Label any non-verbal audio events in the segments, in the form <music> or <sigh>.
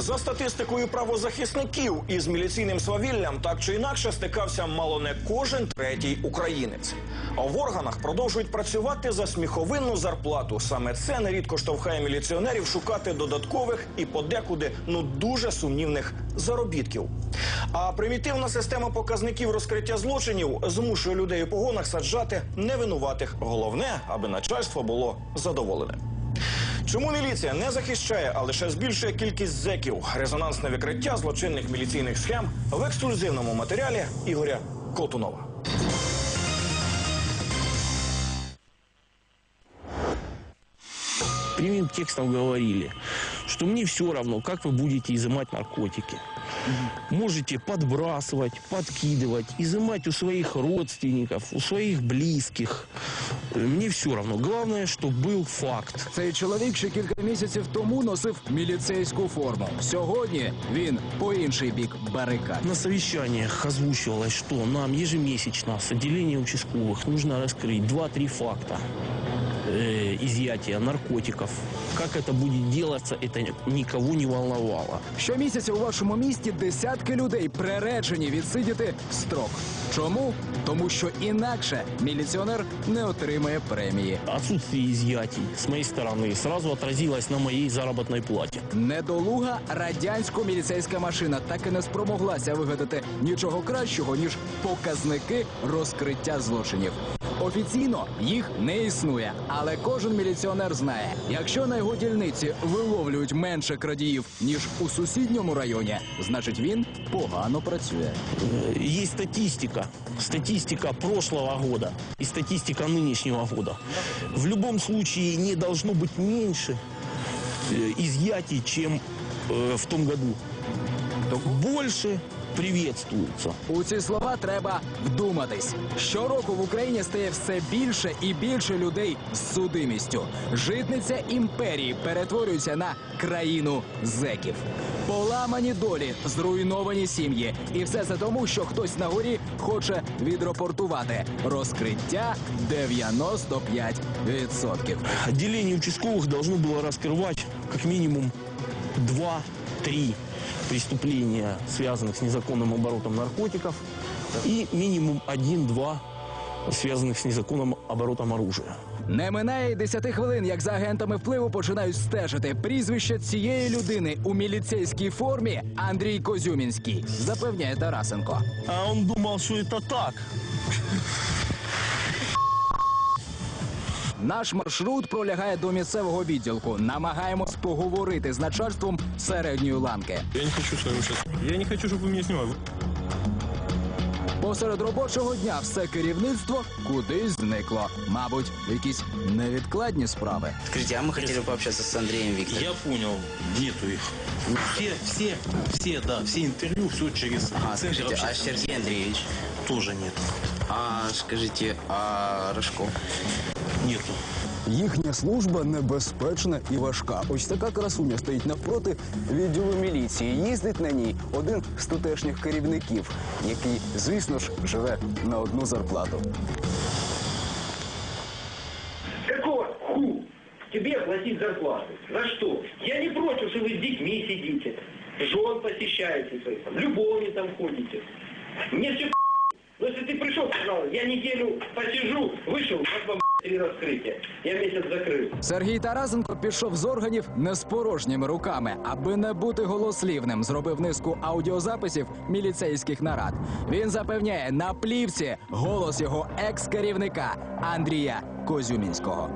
За статистикою правозахисників із міліційним свавіллям так чи інакше стикався мало не кожен третій українець. А в органах продовжують працювати за сміховинну зарплату. Саме це нерідко штовхає міліціонерів шукати додаткових і подекуди ну дуже сумнівних заробітків. А примітивна система показників розкриття злочинів змушує людей у погонах саджати невинуватих. Головне, аби начальство було задоволене. Чому міліція не захищає, а лише збільшує кількість зеків? Резонансне викриття злочинних міліційних схем в ексклюзивному матеріалі Ігоря Колтунова. Прямым текстом говорили, что мне все равно, как вы будете изымать наркотики. Можете подбрасывать, подкидывать, изымать у своих родственников, у своих близких. Э, Мне все равно. Главное, чтобы был факт. Цей чоловік ще кілька місяців тому носив міліцейську форму. Сьогодні він по інший бік барикад. На совещаниях озвучивалось, что нам ежемесячно с отделения участковых нужно раскрыть 2-3 факта э, изъятия наркотиков. Как это будет делаться, это никого не волновало. Щомісяця у вашому місті десятки людей приречені відсидіти строк. Чому? Тому що інакше міліціонер не отримає премії. Отсутствие изъятий с моей стороны сразу отразилось на моей заработной плате. Недолуга радянсько-міліцейська машина так і не спромоглася вигадати нічого кращого, ніж показники розкриття злочинів. Офіційно їх не існує, але кожен міліціонер знає, якщо на його дільниці виловлюють менше крадіїв ніж у сусідньому районі, значить він погано працює. Э, Есть статистика. Статистика прошлого года и статистика нынешнего года. В любом случае не должно быть меньше э, изъятий, чем э, в том году. Больше приветствуется. У ці слова треба вдуматись. Щороку в Україні стає все більше і більше людей з судимістю. Житниця імперії перетворюється на країну зеків. Поламані долі, зруйновані сім'ї. І все це тому, що хтось на горі хоче відрапортувати. Розкриття 95%. Отделение участковых должно было раскрывать как минимум 2-3 преступления, связанных с незаконным оборотом наркотиков, и минимум 1-2 связанных с незаконным оборотом оружия. Не минає й 10 хвилин, як за агентами впливу починають стежити прізвище цієї людини у міліцейській формі Андрій Козюмінський, запевняє Тарасенко. А он думал, что это так. Наш маршрут пролягає до місцевого відділку. Намагаємось поговорити з начальством середньої ланки. Я не хочу с вами сейчас. Я не хочу, чтобы вы меня снимали. Посеред робочого дня все керівництво кудись зникло. Мабуть, якісь невідкладні справи. Скажите, а мы хотели пообщаться с Андреем Викторовичем. Я понял, нету их. Все, все, все, да, все интервью, все через Ага, центр скажите, а общественности. Сергей Андреевич? Тоже нет. А скажите, а Рожков? Нету. Їхня служба небезпечна і важка. Ось така красуня стоїть навпроти відділу міліції. Їздить на ній один з тутешніх керівників, який, звісно ж, живе на одну зарплату. Какого ху тебе платить зарплату? За что? Я не против, что вы с детьми сидите, жен посещаете, своих, там, любовницам ходите. Мне все но если ты пришел, сказал, я неделю посижу, вышел, вот вам раскрытия. Я місяць закрив. Сергій Тарасенко пішов з органів не з порожніми руками, аби не бути голослівним. Зробив низку аудіозаписів міліцейських нарад. Він запевняє на плівці голос його екс-керівника Андрія Козюмінського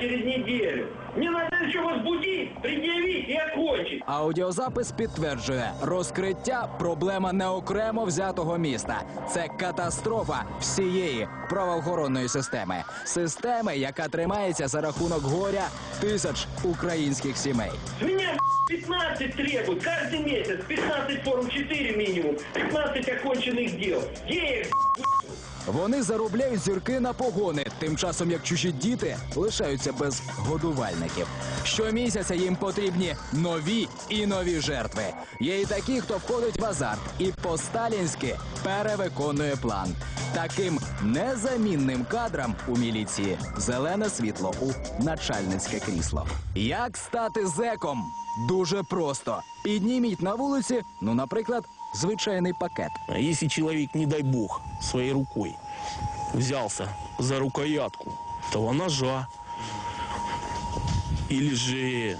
через неделю? Мне надо еще возбудить, предъявить и окончить. Аудіозапис підтверджує, розкриття проблема не окремо взятого міста. Це катастрофа всієї правоохоронної системи. Системи, яка тримається за рахунок горя тисяч українських сімей. С меня <laughs> 15 требуют каждый месяц. 15 форм 4 минимум, 15 оконченных дел. Где я их вони заробляють зірки на погони, тим часом як чужі діти лишаються без годувальників. Щомісяця їм потрібні нові і нові жертви. Є і такі, хто входить в азарт і по-сталінськи перевиконує план. Таким незамінним кадрам у міліції зелене світло у начальницьке крісло. Як стати зеком? Дуже просто. Підніміть на вулиці, ну, наприклад, звичайний пакет. А если человек, не дай бог, своей рукой взялся за рукоятку того ножа, или же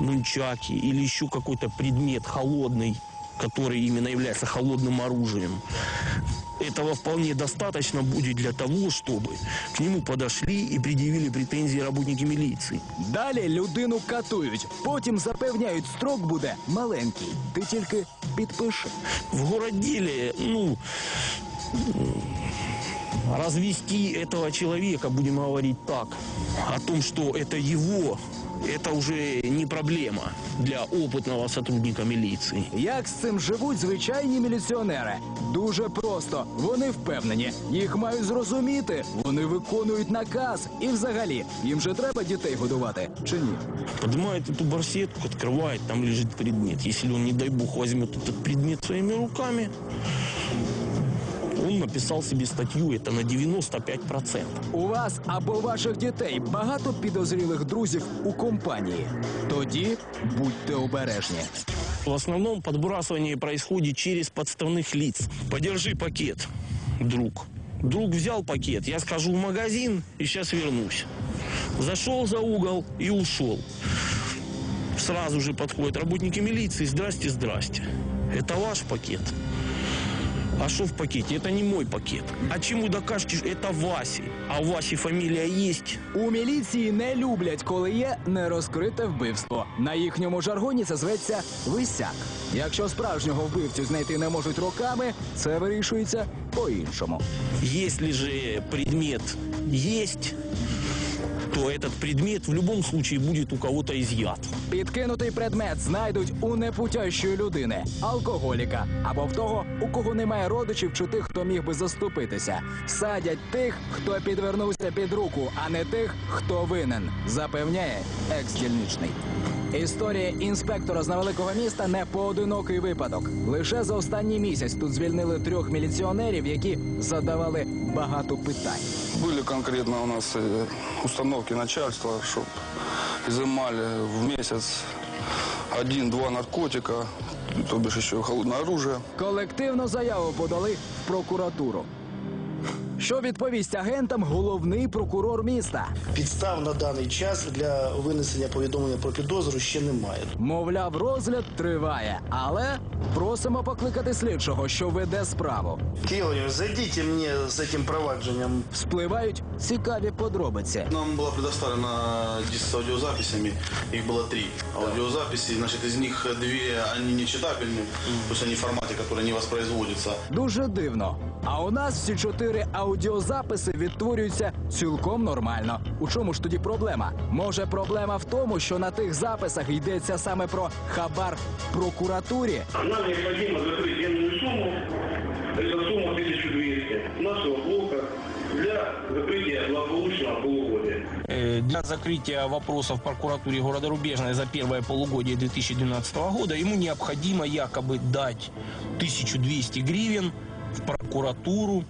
нунчаки, или еще какой-то предмет холодный, который именно является холодным оружием, этого вполне достаточно будет для того, чтобы к нему подошли и предъявили претензии работники милиции. Далі людину катують, потім запевняють, строк буде маленький. Ти тільки підпиши. в городделе, ну, м, развести этого человека, будем говорить так, о том, что это его, это уже не проблема для опытного сотрудника милиции. Як з цим живуть звичайні міліціонери? Дуже просто. Вони впевнені, їх мають зрозуміти. Вони виконують наказ. І взагалі, їм же треба дітей годувати чи ні? Поднимает эту барсетку, открывает, там лежит предмет. Если он, не дай бог, возьмет этот предмет своими руками, он написал себе статью, это на 95%. У вас або ваших дітей багато підозрілих друзів у компанії. Тоді будьте обережні. В основном подбрасывание происходит через подставных лиц. Подержи пакет, друг. Друг взял пакет, я схожу в магазин и сейчас вернусь. Зашел за угол и ушел. Сразу же подходят работники милиции. Здрасте, здрасте. Это ваш пакет. А что в пакете? Это не мой пакет. А чему докажете? что Это Васи. А у Васи фамилия есть. У міліції не люблять, коли є нерозкрите вбивство. На їхньому жаргоні це зветься висяк. Якщо справжнього вбивцю знайти не можуть роками, це вирішується по-іншому. Если же предмет есть, то этот предмет в любом случае будет у кого-то изъят. Підкинутий предмет знайдуть у непутящої людини, алкоголіка або в того, у кого немає родичів чи тих, хто міг би заступитися. Садять тих, хто підвернувся під руку, а не тих, хто винен, запевняє екс-дільничний. Історія інспектора з невеликого міста не поодинокий випадок. Лише за останній місяць тут звільнили трьох міліціонерів, які задавали багато питань. Были конкретно у нас э, установки начальства, чтобы изымали в месяц один-два наркотика, то бишь еще холодное оружие. Колективну заяву подали в прокуратуру. Що відповість агентам головний прокурор міста? Підстав на даний час для винесення повідомлення про підозру ще немає. Мовляв, розгляд триває, але просимо покликати слідчого, що веде справу. Київ, зайдіть мені з цим провадженням. Спливають цікаві подробиці. Нам была предоставлена диск с аудиозаписями, их было три аудиозаписи, значит, из них две, они не читабельны, то есть они в формате, который не воспроизводится. Дуже дивно. А у нас всі чотири аудіозаписи відтворюються цілком нормально. У чому ж тоді проблема? Може, проблема в тому, що на тих записах йдеться саме про хабар прокуратурі? Нам необходимо закрыть денную сумму, это сумма 1200 нашего блока для закрытия благополучного полугодия. Э, Для закрытия вопросов в прокуратуре города Рубежной за первое полугодие 2012 года ему необходимо якобы дать 1200 гривен в прокуратуру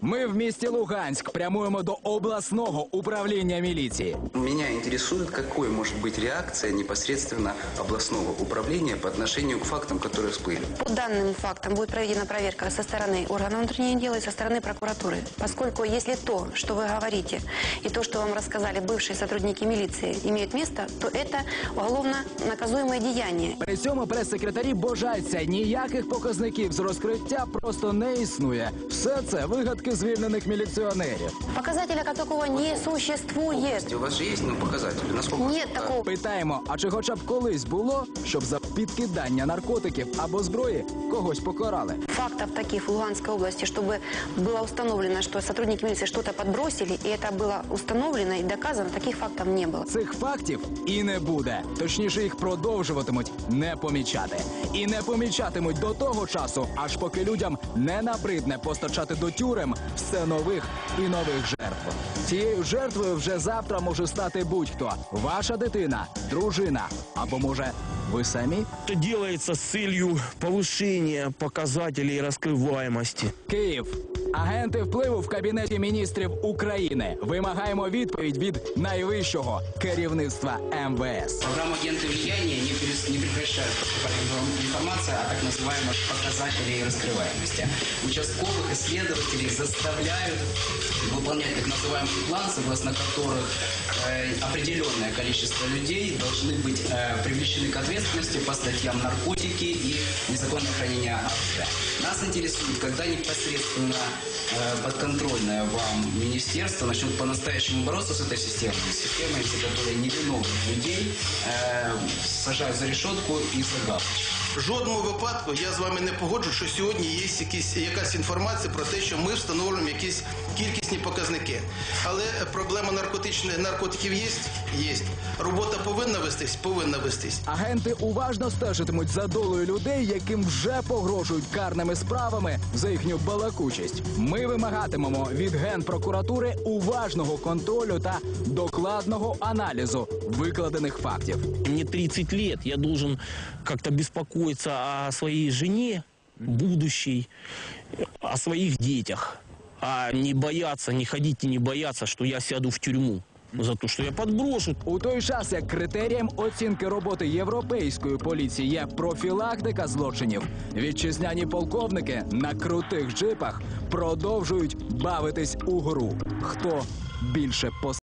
Ми в місті Луганськ прямуємо до обласного управління міліції. Меня интересует, какой может быть реакция непосредственно областного управления по отношению к фактам, которые всплыли. По данным фактам будет проведена проверка со стороны органов внутренних дел и со стороны прокуратуры. Поскольку если то, что вы говорите, и то, что вам рассказали бывшие сотрудники милиции, имеет место, то это уголовно наказуемое деяние. При цьому прес-секретарі божаться ніяких показників з розкриття просто не існує. Все це вигадки звільнених міліціонерів. Показателя такого не существує. У вас же є ну, показателі? Наскільки? Ні, такого. Питаємо, а чи хоча б колись було, щоб за підкидання наркотиків або зброї когось покарали. Фактов таких в Луганской области, чтобы было установлено, что сотрудники милиции что-то подбросили, и это было установлено и доказано, таких фактов не было. Цих фактів і не буде. Точніше, їх продовжуватимуть не помічати. І не помічатимуть до того часу, аж поки людям не набридне постачати до тюрем все нових і нових жертв. Цією жертвою вже завтра може стати будь-хто: ваша дитина, дружина або може ви самі. Это делается с целью повышения показателей раскрываемости. Київ. Агенти впливу в кабінеті міністрів України. Вимагаємо відповідь від найвищого керівництва МВС. Программу агенты влияния прекращают поступать инфо- информация о так называемых показателях раскрываемости. Участковых исследователей заставляют выполнять так называемый план, согласно которых э, определенное количество людей должны быть э, привлечены к ответственности по статьям наркотики и незаконное хранение оружия. Нас интересует, когда непосредственно э, подконтрольное вам министерство начнет по-настоящему бороться с этой системой, системой, за которой невиновных людей э, сажают за решетку и за галочку. В жодному випадку я з вами не погоджу, що сьогодні є якісь, якась інформація про те, що ми встановлюємо якісь кількісні показники. Але проблема наркотичних наркотиків є? Є. Робота повинна вестись? Повинна вестись. Агенти уважно стежитимуть за долею людей, яким вже погрожують карними справами за їхню балакучість. Ми вимагатимемо від генпрокуратури уважного контролю та докладного аналізу викладених фактів. Мне 30 лет, я должен как-то беспокоиться о своей жене, будущей, о своих детях, а не бояться, не ходить и не бояться, что я сяду в тюрьму за то, что я подброшу. У той час, як критерієм оцінки роботи європейської поліції є профілактика злочинів, вітчизняні полковники на крутих джипах продовжують бавитись у гру. Хто більше пос...